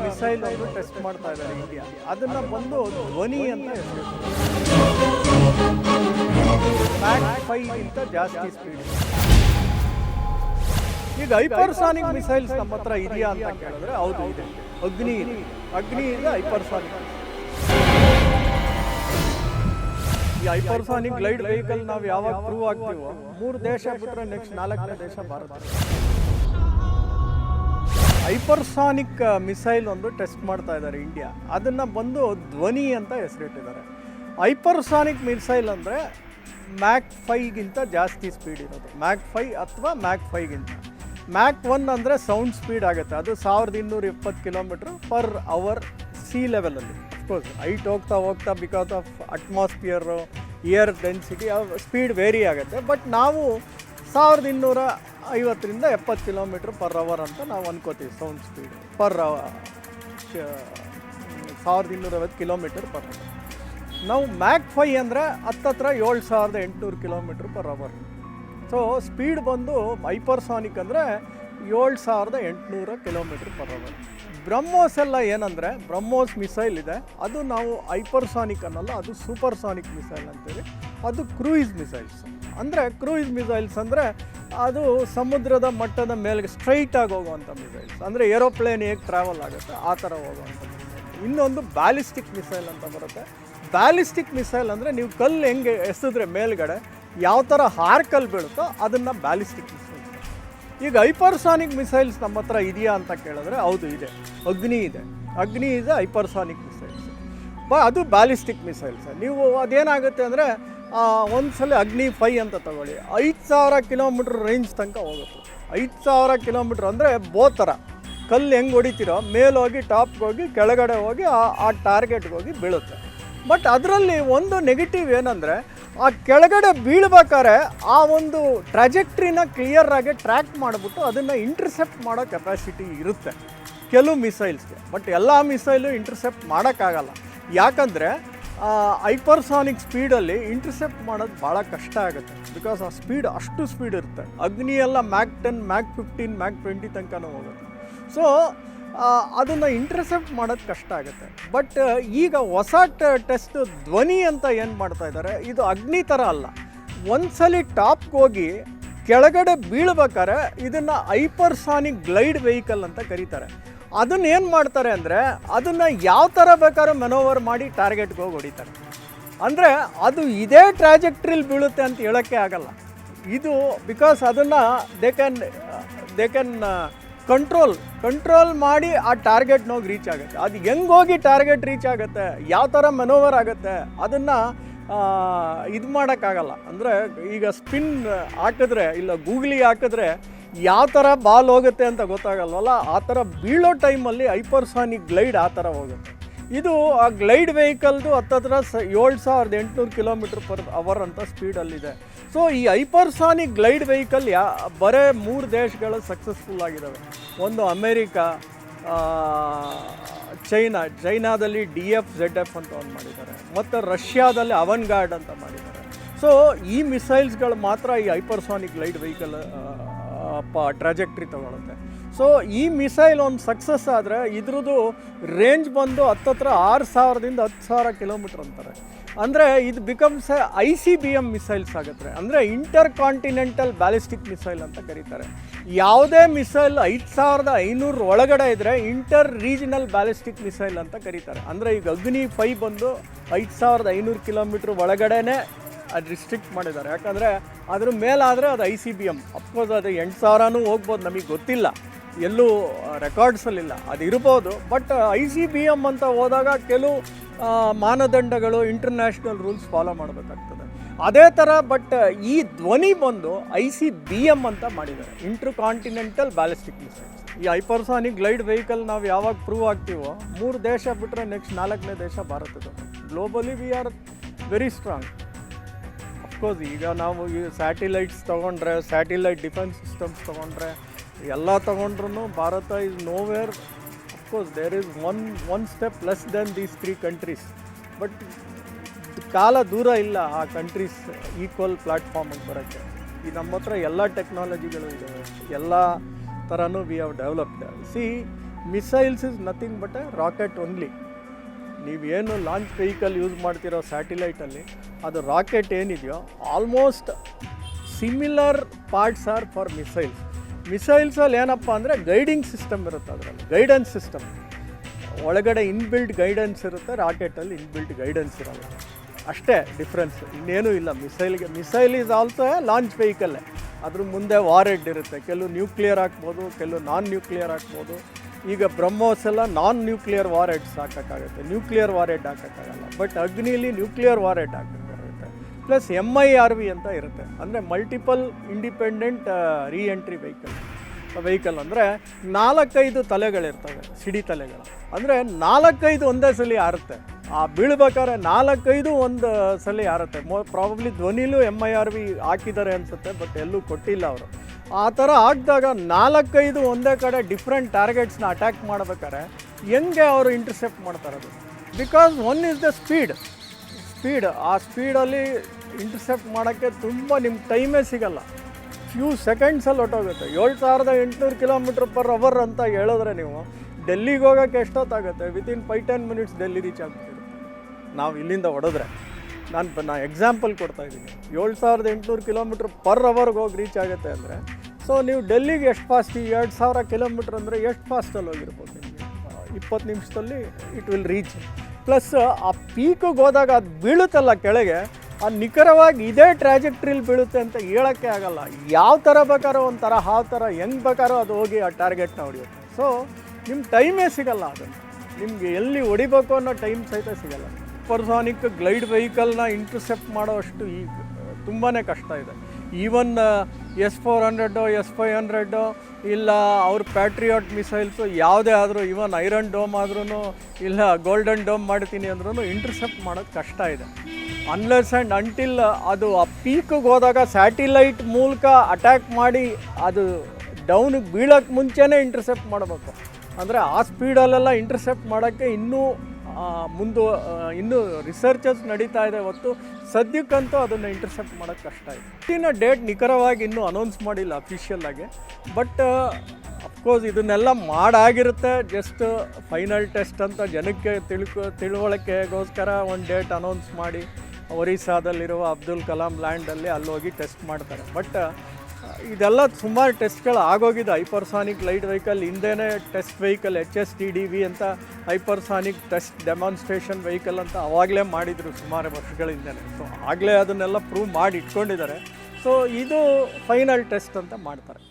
Missile ಅವರು test ಮಾಡ್ತಾ ಇದ್ದಾರೆ ಇಂಡಿಯಾ. ಅದನ್ನ ಬಂದು ಧ್ವನಿ ಅಂತ ಹೇಳ್ತಾರೆ ಜಾಸ್ತಿ ಸ್ಪೀಡ್ ಈಗ ಹೈಪರ್ಸಾನಿಕ್ ಮಿಸೈಲ್ಸ್ ನಮ್ಮ ಹತ್ರ ಇದೆಯಾ ಅಂತ ಕೇಳಿದ್ರೆ ಹೌದು, ಇದೆ. ಅಗ್ನಿ ಅಗ್ನಿ ಇದೆ ಹೈಪರ್ಸಾನಿಕ್ ಈ ಹೈಪರ್ಸಾನಿಕ್ ಗ್ಲೈಡ್ ವೆಹಿಕಲ್ ನಾವು ಯಾವಾಗ ಪ್ರೂವ್ ಆಗ್ತೀವೋ, ಮೂರು ದೇಶ ಬಿಟ್ಟರೆ ನೆಕ್ಸ್ಟ್ ನಾಲ್ಕನೇ ದೇಶ ಭಾರತ. ಹೈಪರ್ಸಾನಿಕ್ ಮಿಸೈಲ್ ಒಂದು ಟೆಸ್ಟ್ ಮಾಡ್ತಾ ಇದ್ದಾರೆ ಇಂಡಿಯಾ. ಅದನ್ನು ಬಂದು ಧ್ವನಿ ಅಂತ ಹೆಸರಿಟ್ಟಿದ್ದಾರೆ. ಹೈಪರ್ಸಾನಿಕ್ ಮಿಸೈಲ್ ಅಂದರೆ ಮ್ಯಾಕ್ ಫೈಗಿಂತ ಜಾಸ್ತಿ ಸ್ಪೀಡ್ ಇರೋದು. ಮ್ಯಾಕ್ ಫೈ ಅಥವಾ ಮ್ಯಾಕ್ ಫೈಗಿಂತ. ಮ್ಯಾಕ್ ಒನ್ ಅಂದರೆ ಸೌಂಡ್ ಸ್ಪೀಡ್ ಆಗುತ್ತೆ. ಅದು ಸಾವಿರದ ಇನ್ನೂರ ಇಪ್ಪತ್ತು ಕಿಲೋಮೀಟ್ರ್ ಪರ್ ಅವರ್ ಸಿ ಲೆವೆಲಲ್ಲಿ. ಅಫ್ಕೋರ್ಸ್ ಹೈಟ್ ಹೋಗ್ತಾ ಹೋಗ್ತಾ because of atmosphere air density speed vary ಆಗುತ್ತೆ. ಬಟ್ ನಾವು ಸಾವಿರದ ಇನ್ನೂರ ಐವತ್ತರಿಂದ ಎಪ್ಪತ್ತು ಕಿಲೋಮೀಟ್ರ್ ಪರ್ ಅವರ್ ಅಂತ ನಾವು ಅನ್ಕೋತೀವಿ ಸೌಂಡ್ ಸ್ಪೀಡ್. ಪರ್ ಸಾವಿರದ ಇನ್ನೂರೈವತ್ತು ಕಿಲೋಮೀಟರ್ ಪರ್ ಅವರ್. ನಾವು ಮ್ಯಾಕ್ ಫೈ ಅಂದರೆ ಹತ್ತತ್ರ ಏಳು ಸಾವಿರದ ಎಂಟುನೂರು kilometre per hour. So speed ಬಂದು ಹೈಪರ್ಸಾನಿಕ್ ಅಂದರೆ ಏಳು ಸಾವಿರದ ಎಂಟುನೂರ ಕಿಲೋಮೀಟ್ರ್ ಪರ್ ಅವರ್ ಬ್ರಹ್ಮೋಸ್ ಎಲ್ಲ ಏನಂದರೆ, ಬ್ರಹ್ಮೋಸ್ ಮಿಸೈಲ್ ಇದೆ. ಅದು ನಾವು ಹೈಪರ್ಸಾನಿಕ್ ಅನ್ನಲ್ಲ, ಅದು ಸೂಪರ್ಸಾನಿಕ್ ಮಿಸೈಲ್ ಅಂತೇಳಿ ಅದು ಕ್ರೂಯಿಸ್ ಮಿಸೈಲ್ಸ್ ಅಂದರೆ ಕ್ರೂಯಿಸ್ ಮಿಸೈಲ್ಸ್ ಅಂದರೆ ಅದು ಸಮುದ್ರದ ಮಟ್ಟದ ಮೇಲೆ ಸ್ಟ್ರೈಟಾಗಿ ಹೋಗುವಂಥ ಮಿಸೈಲ್ಸ್ ಅಂದರೆ ಏರೋಪ್ಲೇನ್ ಹೇಗೆ ಟ್ರಾವೆಲ್ ಆಗುತ್ತೆ, ಆ ಥರ ಹೋಗುವಂಥ ಇನ್ನೊಂದು ಬ್ಯಾಲಿಸ್ಟಿಕ್ ಮಿಸೈಲ್ ಅಂತ ಬರುತ್ತೆ. ಬ್ಯಾಲಿಸ್ಟಿಕ್ ಮಿಸೈಲ್ ಅಂದರೆ ನೀವು ಕಲ್ಲು ಹೆಂಗೆ ಎಸೆದ್ರೆ ಮೇಲ್ಗಡೆ, ಯಾವ ಥರ ಹಾರ್ಕಲ್ಲಿ ಬೀಳುತ್ತೋ ಅದನ್ನು ಬ್ಯಾಲಿಸ್ಟಿಕ್ ಮಿಸೈಲ್ ಈಗ ಹೈಪರ್ಸಾನಿಕ್ ಮಿಸೈಲ್ಸ್ ನಮ್ಮ ಹತ್ರ ಇದೆಯಾ ಅಂತ ಕೇಳಿದ್ರೆ ಹೌದು, ಇದೆ. ಅಗ್ನಿ ಇದೆ. ಅಗ್ನಿ ಇದೆ ಹೈಪರ್ಸಾನಿಕ್ ಮಿಸೈಲ್ಸ್ ಬ, ಅದು ಬ್ಯಾಲಿಸ್ಟಿಕ್ ಮಿಸೈಲ್ಸ್ ನೀವು ಅದೇನಾಗುತ್ತೆ ಅಂದರೆ ಒಂದ್ಸಲ ಅಗ್ನಿ ಫೈ ಅಂತ ತಗೊಳ್ಳಿ. ಐದು ಸಾವಿರ ಕಿಲೋಮೀಟ್ರ್ ರೇಂಜ್ ತನಕ ಹೋಗುತ್ತೆ. ಐದು ಸಾವಿರ ಕಿಲೋಮೀಟ್ರ್ ಅಂದರೆ ಬೋ ಥರ ಕಲ್ಲು ಹೆಂಗೆ ಹೊಡಿತೀರೋ, ಮೇಲೋಗಿ, ಟಾಪ್ಗೆ ಹೋಗಿ, ಕೆಳಗಡೆ ಹೋಗಿ, ಆ ಟಾರ್ಗೆಟ್ಗೆ ಹೋಗಿ ಬೀಳುತ್ತೆ. ಬಟ್ ಅದರಲ್ಲಿ ಒಂದು ನೆಗೆಟಿವ್ ಏನಂದರೆ ಆ ಕೆಳಗಡೆ ಬೀಳ್ಬೇಕಾದ್ರೆ ಆ ಒಂದು ಟ್ರಾಜೆಕ್ಟ್ರಿನ ಕ್ಲಿಯರ್ ಆಗಿ ಟ್ರ್ಯಾಕ್ ಮಾಡಿಬಿಟ್ಟು ಅದನ್ನು ಇಂಟರ್ಸೆಪ್ಟ್ ಮಾಡೋ ಕೆಪಾಸಿಟಿ ಇರುತ್ತೆ. ಕೆಲವು ಮಿಸೈಲ್ಸ್ಗೆ ಬಟ್ ಎಲ್ಲ ಮಿಸೈಲು ಇಂಟರ್ಸೆಪ್ಟ್ ಮಾಡೋಕ್ಕಾಗಲ್ಲ. ಯಾಕಂದರೆ ಹೈಪರ್ಸಾನಿಕ್ ಸ್ಪೀಡಲ್ಲಿ ಇಂಟರ್ಸೆಪ್ಟ್ ಮಾಡೋದು ಭಾಳ ಕಷ್ಟ ಆಗುತ್ತೆ. ಬಿಕಾಸ್ ಆ ಸ್ಪೀಡ್ ಅಷ್ಟು ಸ್ಪೀಡ್ ಇರುತ್ತೆ. ಅಗ್ನಿ ಎಲ್ಲ Mach ten Mach fifteen Mach twenty ತನಕನೂ ಹೋಗುತ್ತೆ. ಸೊ ಅದನ್ನು ಇಂಟರ್ಸೆಪ್ಟ್ ಮಾಡೋದು ಕಷ್ಟ ಆಗುತ್ತೆ. ಬಟ್ ಈಗ ಹೊಸ ಟೆಸ್ಟ್ ಧ್ವನಿ ಅಂತ ಏನು ಮಾಡ್ತಾ ಇದ್ದಾರೆ ಇದು ಅಗ್ನಿ ಥರ ಅಲ್ಲ. ಒಂದ್ಸಲಿ ಟಾಪ್ಗೆ ಹೋಗಿ ಕೆಳಗಡೆ ಬೀಳ್ಬೇಕಾದ್ರೆ ಇದನ್ನು ಹೈಪರ್ಸಾನಿಕ್ ಗ್ಲೈಡ್ ವೆಹಿಕಲ್ ಅಂತ ಕರೀತಾರೆ. ಅದನ್ನ ಏನು ಮಾಡ್ತಾರೆ ಅಂದರೆ, ಅದನ್ನು ಯಾವ ಥರ ಬೇಕಾದ್ರೂ ಮೆನೋವರ್ ಮಾಡಿ ಟಾರ್ಗೆಟ್ಗೆ ಹೋಗಿ ಹೊಡಿತಾರೆ. ಅಂದರೆ ಅದು ಇದೇ ಟ್ರಾಜೆಕ್ಟ್ರಿಲಿ ಬೀಳುತ್ತೆ ಅಂತ ಹೇಳೋಕ್ಕೆ ಆಗಲ್ಲ. ಇದು ಬಿಕಾಸ್ ಅದನ್ನು they can they can control control ಮಾಡಿ ಆ ಟಾರ್ಗೆಟ್ ಹೋಗಿ ರೀಚ್ ಆಗುತ್ತೆ. ಅದು ಹೆಂಗೆ ಹೋಗಿ ಟಾರ್ಗೆಟ್ ರೀಚ್ ಆಗುತ್ತೆ, ಯಾವ ಥರ ಮನೋವರ್ ಆಗುತ್ತೆ, ಅದನ್ನು ಇದು ಮಾಡೋಕ್ಕಾಗಲ್ಲ. ಅಂದರೆ ಈಗ ಸ್ಪಿನ್ ಹಾಕಿದ್ರೆ, ಇಲ್ಲ ಗೂಗ್ಲಿ ಹಾಕಿದ್ರೆ ಯಾವ ಥರ ಬಾಲ್ ಹೋಗುತ್ತೆ ಅಂತ ಗೊತ್ತಾಗಲ್ವಲ್ಲ? ಆ ಥರ ಬೀಳೋ ಟೈಮಲ್ಲಿ ಹೈಪರ್ಸಾನಿಕ್ ಗ್ಲೈಡ್ ಆ ಥರ ಹೋಗುತ್ತೆ. ಇದು ಆ ಗ್ಲೈಡ್ ವೆಹಿಕಲ್ದು ಹತ್ತತ್ರ ಸ ಏಳು ಸಾವಿರದ ಎಂಟುನೂರು ಕಿಲೋಮೀಟ್ರ್ ಪರ್ ಅವರ್ ಅಂತ ಸ್ಪೀಡಲ್ಲಿದೆ ಸೊ ಈ ಹೈಪರ್ಸಾನಿಕ್ ಗ್ಲೈಡ್ ವೆಹಿಕಲ್ ಯಾ ಬರೇ ಮೂರು ದೇಶಗಳು ಸಕ್ಸಸ್ಫುಲ್ ಆಗಿದ್ದಾವೆ ಒಂದು ಅಮೇರಿಕಾ ಚೈನಾ, ಚೈನಾದಲ್ಲಿ ಡಿ ಎಫ್, ಝೆಡ್ ಎಫ್ ಅಂತ ಒಂದು ಮಾಡಿದ್ದಾರೆ. ಮತ್ತು ರಷ್ಯಾದಲ್ಲಿ ಅವನ್ ಗಾರ್ಡ್ ಅಂತ ಮಾಡಿದ್ದಾರೆ. ಸೊ ಈ ಮಿಸೈಲ್ಸ್ಗಳು ಮಾತ್ರ ಈ ಹೈಪರ್ಸಾನಿಕ್ ಗ್ಲೈಡ್ ವೆಹಿಕಲ್ ಪ ಟ್ರಾಜೆಕ್ಟ್ರಿ ತೊಗೊಳುತ್ತೆ. ಸೊ ಈ ಮಿಸೈಲ್ ಒಂದು ಸಕ್ಸಸ್ ಆದರೆ ಇದ್ರದ್ದು ರೇಂಜ್ ಬಂದು ಹತ್ತತ್ರ ಆರು ಸಾವಿರದಿಂದ ಹತ್ತು ಸಾವಿರ ಕಿಲೋಮೀಟ್ರ್ ಅಂತಾರೆ. ಅಂದರೆ ಇದು becomes I C B M missiles ಆಗುತ್ತೆ. ಅಂದರೆ ಇಂಟರ್ ಕಾಂಟಿನೆಂಟಲ್ ಬ್ಯಾಲಿಸ್ಟಿಕ್ ಮಿಸೈಲ್ ಅಂತ ಕರೀತಾರೆ. ಯಾವುದೇ ಮಿಸೈಲ್ ಐದು ಸಾವಿರದ ಐನೂರು ಒಳಗಡೆ ಇದ್ದರೆ ಇಂಟರ್ ರೀಜನಲ್ ಬ್ಯಾಲಿಸ್ಟಿಕ್ ಮಿಸೈಲ್ ಅಂತ ಕರೀತಾರೆ. ಅಂದರೆ ಈಗ ಅಗ್ನಿ ಫೈ ಬಂದು ಐದು ಸಾವಿರದ ಐನೂರು ಕಿಲೋಮೀಟ್ರ್ ಒಳಗಡೆನೇ ಅದು ರಿಸ್ಟ್ರಿಕ್ಟ್ ಮಾಡಿದ್ದಾರೆ. ಯಾಕಂದರೆ ಅದ್ರ ಮೇಲಾದರೆ ಅದು I C B M of course ಅದು ಎಂಟು ಸಾವಿರನೂ ಹೋಗ್ಬೋದು, ನಮಗೆ ಗೊತ್ತಿಲ್ಲ. ಎಲ್ಲೂ ರೆಕಾರ್ಡ್ಸಲ್ಲಿಲ್ಲ ಅದು ಇರ್ಬೋದು but I C B M ಅಂತ ಹೋದಾಗ ಕೆಲವು ಮಾನದಂಡಗಳು ಇಂಟರ್ನ್ಯಾಷನಲ್ ರೂಲ್ಸ್ ಫಾಲೋ ಮಾಡಬೇಕಾಗ್ತದೆ. ಅದೇ ಥರ ಬಟ್ ಈ ಧ್ವನಿ ಬಂದು ಐ ಸಿ ಬಿ ಎಂ ಅಂತ ಮಾಡಿದ್ದಾರೆ. ಇಂಟರ್ ಕಾಂಟಿನೆಂಟಲ್ ಬ್ಯಾಲಿಸ್ಟಿಕ್ ಮಿಸೈಲ್ಸ್ ಈ ಹೈಪರ್ಸಾನಿಕ್ ಗ್ಲೈಡ್ ವೆಹಿಕಲ್ ನಾವು ಯಾವಾಗ ಪ್ರೂವ್ ಆಗ್ತೀವೋ, ಮೂರು ದೇಶ ಬಿಟ್ಟರೆ ನೆಕ್ಸ್ಟ್ ನಾಲ್ಕನೇ ದೇಶ ಭಾರತದ globally we are very strong of course ಈಗ ನಾವು ಈ ಸ್ಯಾಟಿಲೈಟ್ಸ್ ತೊಗೊಂಡ್ರೆ, ಸ್ಯಾಟಿಲೈಟ್ ಡಿಫೆನ್ಸ್ ಸಿಸ್ಟಮ್ಸ್ ತೊಗೊಂಡ್ರೆ, ಎಲ್ಲ ತೊಗೊಂಡ್ರು Bharat is nowhere of course there is one one step less than these three countries but ಕಾಲ ದೂರ ಇಲ್ಲ ಆ ಕಂಟ್ರೀಸ್ ಈಕ್ವಲ್ ಪ್ಲ್ಯಾಟ್ಫಾರ್ಮಿಗೆ ಬರೋಕ್ಕೆ. ಈ ನಮ್ಮ ಹತ್ರ ಎಲ್ಲ ಟೆಕ್ನಾಲಜಿಗಳು ಇದೆ. ಎಲ್ಲ ಥರನೂ we have developed C missiles is nothing but a rocket only ನೀವೇನು ಲಾಂಚ್ ವೆಹಿಕಲ್ ಯೂಸ್ ಮಾಡ್ತಿರೋ ಸ್ಯಾಟಿಲೈಟಲ್ಲಿ ಅದು ರಾಕೆಟ್ ಏನಿದೆಯೋ almost similar parts are for missiles ಮಿಸೈಲ್ಸಲ್ಲಿ ಏನಪ್ಪ ಅಂದರೆ ಗೈಡಿಂಗ್ ಸಿಸ್ಟಮ್ ಇರುತ್ತೆ ಅದರಲ್ಲಿ ಗೈಡೆನ್ಸ್ ಸಿಸ್ಟಮ್ ಒಳಗಡೆ ಇನ್ಬಿಲ್ಟ್ ಗೈಡೆನ್ಸ್ ಇರುತ್ತೆ ರಾಕೆಟಲ್ಲಿ ಇನ್ಬಿಲ್ಟ್ ಗೈಡೆನ್ಸ್ ಇರಲ್ಲ ಅಷ್ಟೇ ಡಿಫ್ರೆನ್ಸ್ ಇನ್ನೇನೂ ಇಲ್ಲ. ಮಿಸೈಲ್ಗೆ ಮಿಸೈಲ್ ಈಸ್ ಆಲ್ಸೋ ಲಾಂಚ್ ವೆಹಿಕಲ್ಲೇ ಅದ್ರ ಮುಂದೆ ವಾರೆಡ್ ಇರುತ್ತೆ. ಕೆಲವು ನ್ಯೂಕ್ಲಿಯರ್ ಹಾಕ್ಬೋದು, ಕೆಲವು ನಾನ್ ನ್ಯೂಕ್ಲಿಯರ್ ಹಾಕ್ಬೋದು. ಈಗ ಬ್ರಹ್ಮೋಸ್ ಎಲ್ಲ ನಾನ್ ನ್ಯೂಕ್ಲಿಯರ್ ವಾರೆಡ್ಸ್ ಹಾಕೋಕ್ಕಾಗುತ್ತೆ. ನ್ಯೂಕ್ಲಿಯರ್ ವಾರೆಡ್ ಹಾಕೋಕ್ಕಾಗಲ್ಲ. ಬಟ್ ಅಗ್ನಿಲಿ nuclear warhead ಹಾಕೋಕ್ಕಾಗುತ್ತೆ plus M I R V ಅಂತ ಇರುತ್ತೆ. ಅಂದರೆ multiple independent reentry vehicle vehicle ಅಂದರೆ ನಾಲ್ಕೈದು ತಲೆಗಳಿರ್ತವೆ, ಸಿಡಿ ತಲೆಗಳು. ಅಂದರೆ ನಾಲ್ಕೈದು ಒಂದೇ ಸಲ ಆರುತ್ತೆ. ಆ ಬೀಳ್ಬೇಕಾದ್ರೆ ನಾಲ್ಕೈದು ಒಂದು ಸಲ ಆರುತ್ತೆ. ಮೋ ಪ್ರಾಬಬ್ಲಿ ಧ್ವನಿಲೂ ಎಂ ಐ ಆರ್ ವಿ ಹಾಕಿದ್ದಾರೆ ಅನಿಸುತ್ತೆ ಬಟ್ ಎಲ್ಲೂ ಕೊಟ್ಟಿಲ್ಲ ಅವರು. ಆ ಥರ ಹಾಕಿದಾಗ ನಾಲ್ಕೈದು ಒಂದೇ ಕಡೆ ಡಿಫ್ರೆಂಟ್ ಟಾರ್ಗೆಟ್ಸ್ನ ಅಟ್ಯಾಕ್ ಮಾಡ್ಬೇಕಾದ್ರೆ ಹೆಂಗೆ ಅವರು ಇಂಟರ್ಸೆಪ್ಟ್ ಅದು? Because one is the speed speed ಆ ಸ್ಪೀಡಲ್ಲಿ ಇಂಟರ್ಸೆಪ್ಟ್ ಮಾಡೋಕ್ಕೆ ತುಂಬ ನಿಮ್ಮ ಟೈಮೇ ಸಿಗಲ್ಲ. ಫ್ಯೂ ಸೆಕೆಂಡ್ಸಲ್ಲಿ ಹೊಟ್ಟೋಗುತ್ತೆ ಏಳು ಸಾವಿರದ ಎಂಟುನೂರು ಕಿಲೋಮೀಟ್ರ್ ಪರ್ ಅವರ್ ಅಂತ ಹೇಳಿದ್ರೆ ನೀವು ಡೆಲ್ಲಿಗೆ ಹೋಗೋಕ್ಕೆ ಎಷ್ಟೊತ್ತಾಗುತ್ತೆ? Within five ten minutes Delhi reach ಆಗ್ತೀವಿ ನಾವು ಇಲ್ಲಿಂದ ಹೊಡೆದ್ರೆ ನಾನು ನಾ ಎಕ್ಸಾಂಪಲ್ ಕೊಡ್ತಾ ಇದ್ದೀನಿ. ಏಳು ಸಾವಿರದ ಎಂಟುನೂರು ಕಿಲೋಮೀಟ್ರ್ ಪರ್ ಅವರ್ಗೆ ಹೋಗಿ ರೀಚ್ ಆಗುತ್ತೆ ಅಂದರೆ ಸೊ ನೀವು ಡೆಲ್ಲಿಗೆ ಎಷ್ಟು ಫಾಸ್ಟ್ ಈ ಎರಡು ಸಾವಿರ ಕಿಲೋಮೀಟ್ರ್ ಅಂದರೆ ಎಷ್ಟು ಫಾಸ್ಟಲ್ಲಿ ಹೋಗಿರ್ಬೋದು ನಿಮಗೆ? ಇಪ್ಪತ್ತು ನಿಮಿಷದಲ್ಲಿ ಇಟ್ ವಿಲ್ ರೀಚ್ ಪ್ಲಸ್ ಆ ಪೀಕಿಗೆ ಹೋದಾಗ ಅದು ಬೀಳುತ್ತಲ್ಲ ಕೆಳಗೆ ಆ ನಿಖರವಾಗಿ ಇದೇ ಟ್ರಾಜೆಕ್ಟ್ರಿಲ್ ಬೀಳುತ್ತೆ ಅಂತ ಹೇಳೋಕ್ಕೆ ಆಗಲ್ಲ. ಯಾವ ಥರ ಬೇಕಾರೋ ಒಂಥರ ಆ ಥರ ಹೆಂಗೆ ಬೇಕಾರೋ ಅದು ಹೋಗಿ ಆ ಟಾರ್ಗೆಟ್ನ ಹೊಡೆಯುತ್ತೆ. ಸೊ ನಿಮ್ಮ ಟೈಮೇ ಸಿಗಲ್ಲ ಅದನ್ನು ನಿಮಗೆ ಎಲ್ಲಿ ಹೊಡಿಬೇಕು ಅನ್ನೋ ಟೈಮ್ ಸಹಿತ ಸಿಗಲ್ಲ. ಪರ್ಸಾನಿಕ್ ಗ್ಲೈಡ್ ವೆಹಿಕಲ್ನ ಇಂಟರ್ಸೆಪ್ಟ್ ಮಾಡೋಷ್ಟು ಈ ತುಂಬಾ ಕಷ್ಟ ಇದೆ. Even S four hundred S five hundred ಇಲ್ಲ ಅವ್ರ ಪ್ಯಾಟ್ರಿಯಾಟ್ ಮಿಸೈಲ್ಸು ಯಾವುದೇ ಆದರೂ ಈವನ್ ಐರನ್ ಡೋಮ್ ಆದ್ರೂ ಇಲ್ಲ ಗೋಲ್ಡನ್ ಡೋಮ್ ಮಾಡ್ತೀನಿ ಅಂದ್ರೂ ಇಂಟರ್ಸೆಪ್ಟ್ ಮಾಡೋದು ಕಷ್ಟ ಇದೆ. ಅನ್ಲೆಸ್ ಆ್ಯಂಡ್ ಅಂಟಿಲ್ ಅದು ಆ ಪೀಕಿಗೆ ಹೋದಾಗ ಸ್ಯಾಟಿಲೈಟ್ ಮೂಲಕ ಅಟ್ಯಾಕ್ ಮಾಡಿ ಅದು ಡೌನಿಗೆ ಬೀಳೋಕ್ಕೆ ಮುಂಚೆನೇ ಇಂಟರ್ಸೆಪ್ಟ್ ಮಾಡಬೇಕು. ಅಂದರೆ ಆ ಸ್ಪೀಡಲ್ಲೆಲ್ಲ ಇಂಟರ್ಸೆಪ್ಟ್ ಮಾಡೋಕ್ಕೆ ಇನ್ನೂ ಮುಂದು ಇನ್ನೂ ರಿಸರ್ಚಸ್ ನಡೀತಾ ಇದೆ ಹೊತ್ತು. ಸದ್ಯಕ್ಕಂತೂ ಅದನ್ನು ಇಂಟರ್ಸೆಪ್ಟ್ ಮಾಡೋಕ್ಕೆ ಕಷ್ಟ ಇದೆ. ಇಟ್ಟಿನ ಡೇಟ್ ನಿಖರವಾಗಿ ಇನ್ನೂ ಅನೌನ್ಸ್ ಮಾಡಿಲ್ಲ ಅಫಿಷಿಯಲ್ಲಾಗಿ ಬಟ್ ಅಫ್ಕೋರ್ಸ್ ಇದನ್ನೆಲ್ಲ ಮಾಡಾಗಿರುತ್ತೆ. ಜಸ್ಟ್ ಫೈನಲ್ ಟೆಸ್ಟ್ ಅಂತ ಜನಕ್ಕೆ ತಿಳ್ಕೊ, ತಿಳುವಳಿಕೆಗೋಸ್ಕರ ಒಂದು ಡೇಟ್ ಅನೌನ್ಸ್ ಮಾಡಿ. ಒರಿಸ್ಸಾದಲ್ಲಿರುವ ಅಬ್ದುಲ್ ಕಲಾಂ ಲ್ಯಾಂಡಲ್ಲಿ ಅಲ್ಲಿ ಹೋಗಿ ಟೆಸ್ಟ್ ಮಾಡ್ತಾರೆ. ಬಟ್ ಇದೆಲ್ಲ ಸುಮಾರು ಟೆಸ್ಟ್ಗಳು ಆಗೋಗಿದೆ. ಹೈಪರ್ಸಾನಿಕ್ ಲೈಟ್ ವೆಹಿಕಲ್ ಹಿಂದೆನೇ test vehicle, H S T D V ಅಂತ ಹೈಪರ್ಸಾನಿಕ್ ಟೆಸ್ಟ್ ಡೆಮಾನ್ಸ್ಟ್ರೇಷನ್ ವೆಹಿಕಲ್ ಅಂತ ಅವಾಗಲೇ ಮಾಡಿದರು ಸುಮಾರು ವರ್ಷಗಳಿಂದಲೇ. ಸೊ ಆಗಲೇ ಅದನ್ನೆಲ್ಲ ಪ್ರೂವ್ ಮಾಡಿ ಇಟ್ಕೊಂಡಿದ್ದಾರೆ. ಸೊ ಇದು ಫೈನಲ್ ಟೆಸ್ಟ್ ಅಂತ ಮಾಡ್ತಾರೆ.